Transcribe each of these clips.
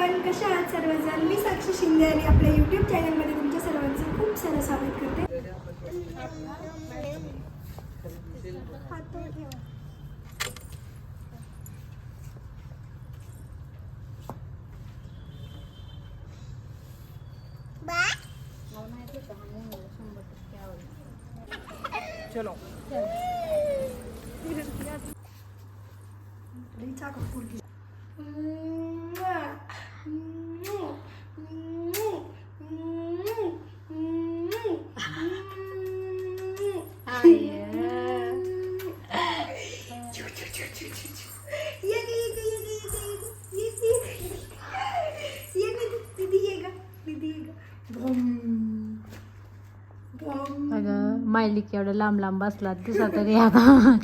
Everyone कशा आहात सर्वजण? मी साक्षी शिंदे आणि आपल्या यूट्यूब चॅनलमध्ये तुमच्या सर्वांचं खूप सारं स्वागत करते. चलो. अगं एवढं लांब लांब बसला दिसा तरी आता.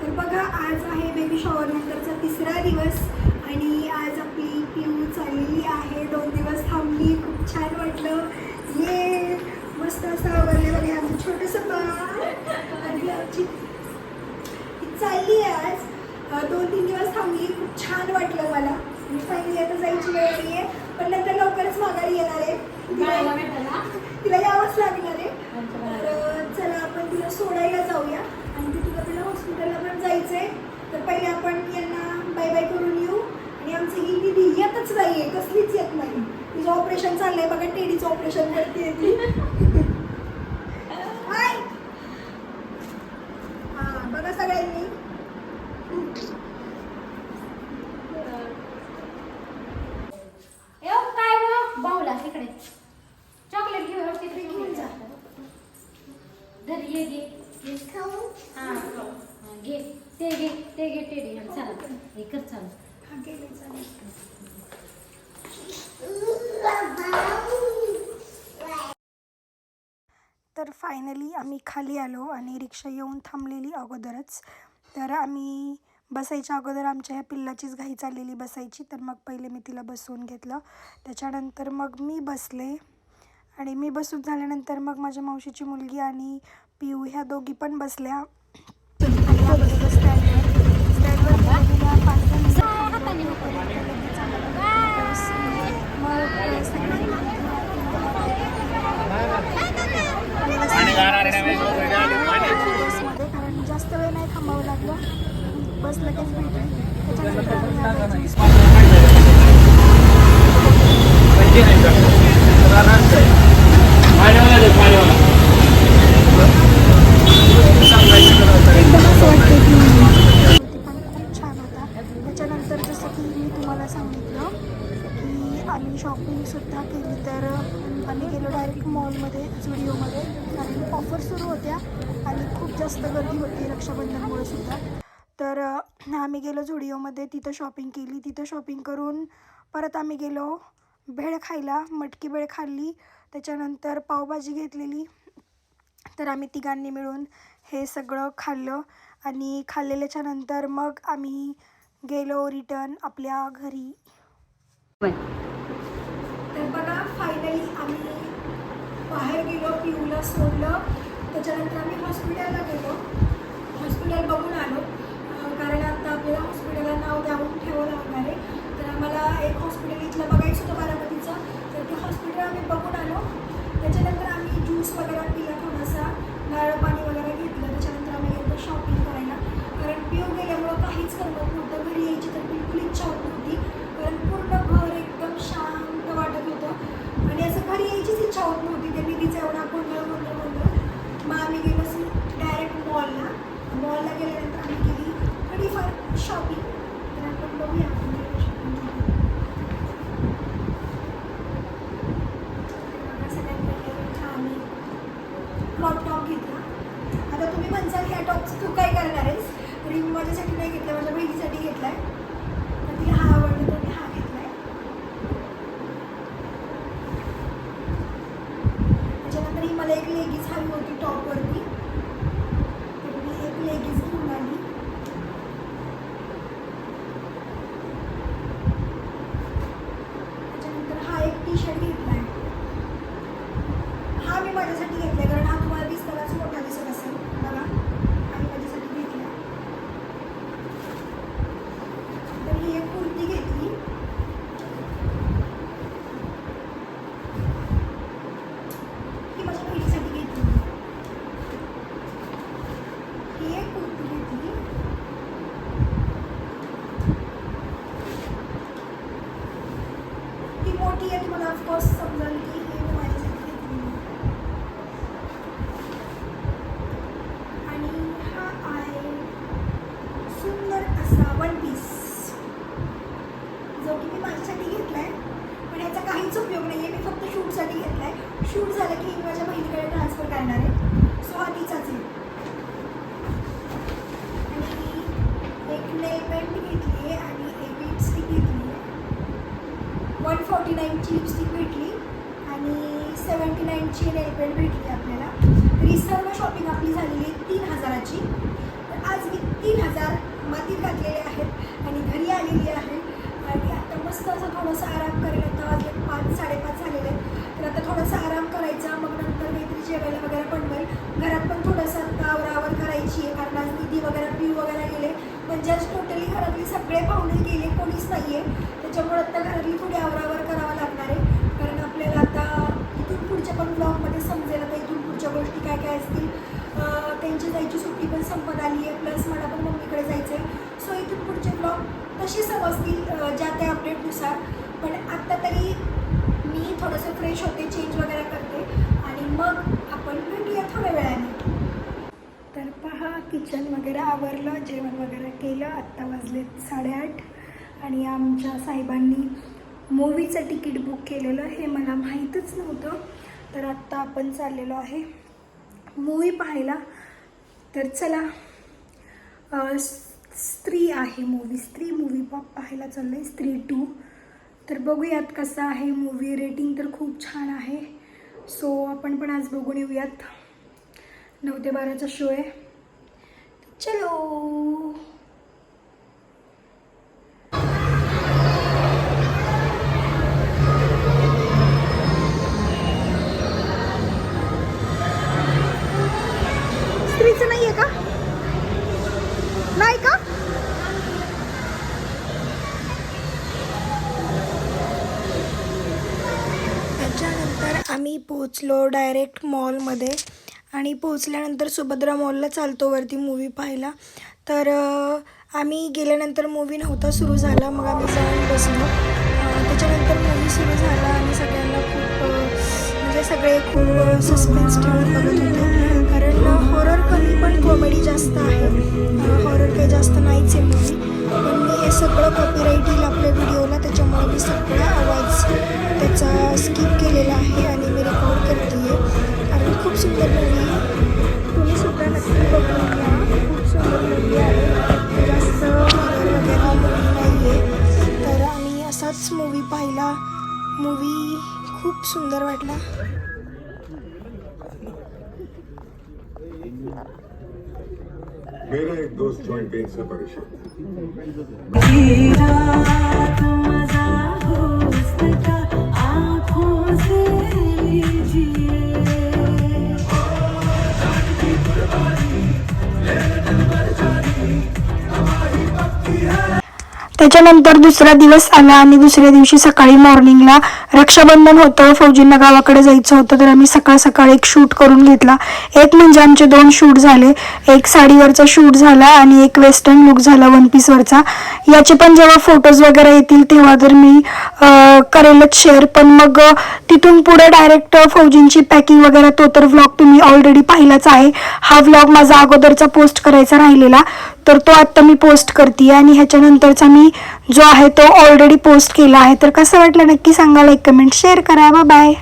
तर बघा आज आहे बेबी शॉवर नंतरचा तिसरा दिवस आणि आज आपली पिऊ चाललेली आहे. दोन दिवस थांबली खूप छान वाटलं. ये मस्त असं आवडले बघा आमचं छोटस आमची चालली आहे. दोन तीन दिवस थांबली. खूप छान वाटलं मला. आणि फायनली आता जायची वेळ नाही आहे पण नंतर लवकरच माघारी येणार आहे. तिला- तिला यावंच लागणार आहे. तर चला आपण तिला सोडायला जाऊया. आणि तिथून आपल्याला हॉस्पिटलला पण जायचं आहे तर पहिले आपण यांना बाय बाय करून येऊ. आणि आमची ही निधी येतच नाही आहे कसलीच येत नाही. तिचं ऑपरेशन चाललंय. बघा टेडीचं ऑपरेशन करते ती हाय हा बघा सगळ्यांनी काय बाऊला तिकडे चॉकलेट घेऊ व्यवस्थित घेऊन जा. धर ये घे घे. हा घे ते घे ते घे टेडी हा, हे कर हा तर फायनली आम्ही खाली आलो आणि रिक्षा येऊन थांबलेली अगोदरच. तर आम्ही बसायच्या अगोदर आमच्या ह्या पिल्लाचीच घाई चाललेली बसायची. तर मग पहिले मी तिला बसवून घेतलं. त्याच्यानंतर मग मी बसले. आणि मी बसून झाल्यानंतर मग माझ्या मावशीची मुलगी आणि पिऊ ह्या दोघी पण बसल्या. आणि बसल्या स्टँडवर स्टँडवर गेलेल्या पाच दहा मिनिटं थांबलो. लगेच आम्हाला बस. मग सगळी बसमध्ये कारण जास्त वेळ नाही थांबावं लागलं बस लगेच भेटली त्याच्यानंतर आम्ही आलो juice एकदम असं वाटतं की होती पण खूप छान होता त्याच्यानंतर जसं की मी तुम्हाला सांगितलं की आम्ही शॉपिंगसुद्धा केली तर आम्ही गेलो डायरेक्ट मॉलमध्ये झुडिओमध्ये कारण ऑफर सुरू होत्या आणि खूप जास्त गर्दी होती रक्षाबंधनमुळे सुद्धा. तर आम्ही गेलो झुडिओमध्ये तिथं शॉपिंग केली. तिथं शॉपिंग करून परत आम्ही गेलो भेळ खायला. मटकी भेळ खाल्ली. त्याच्यानंतर पावभाजी घेतलेली. तर आम्ही तिघांनी मिळून हे सगळं खाल्लं आणि खाल्लेल्याच्या नंतर मग आम्ही गेलो रिटर्न आपल्या घरी. तर बघा फायनली आम्ही बाहेर गेलो पिऊला सोडलं. त्याच्यानंतर आम्ही हॉस्पिटलला गेलो. तरी मला एक लेगीज हवी होती टॉपवरती. तर मी एक लेगीज घेऊन आली त्याच्यानंतर हा एक टी शर्ट घेतलाय मी माझ्यासाठी घेतला कारण हा तुम्हाला दिसतानाच मोठा दिसत असेल बघा आणि माझ्यासाठी घेतला तर ही एक कुर्ती घेतली ही माझ्या बहिणीसाठी घेतली ही एक फॉर्टी नाईनची लिपस्टिक भेटली आणि सेवन्टी नाईनची नेलपेंट भेटली आपल्याला. तरी सर्व शॉपिंग आपली झालेली आहे तीन हजाराची. तर आज मी तीन हजार मातीत घातलेले आहेत आणि घरी आलेली आहे. आणि आता मस्त असं थोडंसं आराम करेल आता वाजले पाच साडेपाच काय काय असतील. त्यांची जायची सुट्टी पण संपत आली आहे. प्लस मला पण मम्मीकडे जायचं आहे सो इथून पुढचे ब्लॉग तसे समजतील ज्या त्या अपडेटनुसार पण आत्ता तरी मी थोडंसं फ्रेश होते चेंज वगैरे करते. आणि मग आपण भेटूया थोड्या वेळाने. तर पहा किचन वगैरे आवरलं जेवण वगैरे केलं. आत्ता वाजले साडेआठ. आणि आमच्या साहेबांनी मूवीचं तिकीट बुक केलेलं. हे मला माहीतच नव्हतं. तर आत्ता आपण चाललेलो आहे. मूवी पाहायला तर चला अ, स्त्री आहे मूवी स्त्री मूवी पाहायला चाललं आहे स्त्री टू तर बघूयात कसा आहे मूवी रेटिंग तर खूप छान आहे. सो आपण पण आज बघून येऊयात. नऊ ते बाराचा शो आहे. चलो! तर आम्ही पोचलो डायरेक्ट मॉलमध्ये आणि पोचल्यानंतर सुभद्रा मॉलला चालतो वरती मूवी पाहायला. तर आम्ही गेल्यानंतर मूवी नव्हता सुरू झाला. मग आम्ही जाऊन बसलो. त्याच्यानंतर मूवी सुरू झाला आम्ही सगळ्यांना हे सगळे खूप सस्पेन्स ठेवून बघत होते. कारण हॉरर कमी पण कॉमेडी जास्त आहे. हॉरर काही जास्त नाहीच आहे मूवी पण मी हे सगळं कॉपीराईट येईल आपल्या व्हिडिओला त्याच्यामुळे मी सगळा आवाज त्याचा स्किप केलेला आहे आणि मी रेकॉर्ड करते आहे कारण खूप सुंदर मूवी खूप सुंदर वाटला. मेरा एक दोस्त जॉइंट पेन से परेशान त्याच्यानंतर दुसरा दिवस आला आणि दुसऱ्या दिवशी सकाळी मॉर्निंगला रक्षाबंधन होतं. फौजींना गावाकडे जायचं होतं. तर आम्ही सकाळ सकाळी एक शूट करून घेतला. एक म्हणजे आमचे दोन शूट झाले. एक साडीवरचा शूट झाला आणि एक वेस्टर्न लुक झाला वन पीसवरचा याचे पण जेव्हा फोटोज वगैरे येतील तेव्हा तर मी करेलच शेअर पण मग तिथून पुढे डायरेक्ट फौजींची पॅकिंग वगैरे तो तर व्लॉग तुम्ही ऑलरेडी पाहिलाच आहे. हा व्लॉग माझा अगोदरचा पोस्ट करायचा राहिलेला. तर तो आत्ता मी पोस्ट करते आणि ह्याच्यानंतरचा मी जो आहे तो ऑलरेडी पोस्ट केला आहे. तर कसं वाटलं नक्की सांगा लाईक कमेंट शेअर करा. बाय